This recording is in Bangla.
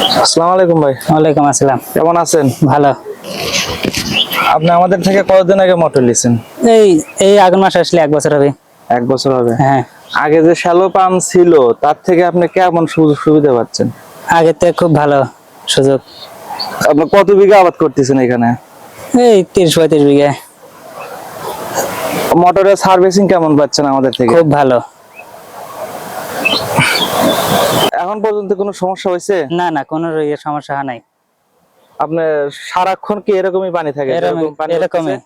আসসালামু আলাইকুম ভাই। ওয়ালাইকুম আসসালাম। কেমন আছেন? ভালো। আপনি আমাদের থেকে কতদিন আগে মোটর নিয়েছেন এই এই আগুন মাস আসলে এক বছর হবে। এক বছর হবে? হ্যাঁ। আগে যে শ্যালো পাম্প ছিল তার থেকে আপনি কেমন সুযোগ সুবিধা পাচ্ছেন? আগের থেকে খুব ভালো সুযোগ। আপনি কত বিঘা আবাদ করতেছেন এখানে? এই তিরিশ পঁয়ত্রিশ বিঘা মোটরের সার্ভিসিং কেমন পাচ্ছেন আমাদের থেকে? খুব ভালো। এখন পর্যন্ত কোনো সমস্যা হয়েছে? না না কোনো ইয়ে সমস্যা নাই। আপনার সারাক্ষণ কি এরকমই পানি থাকে? এরকমই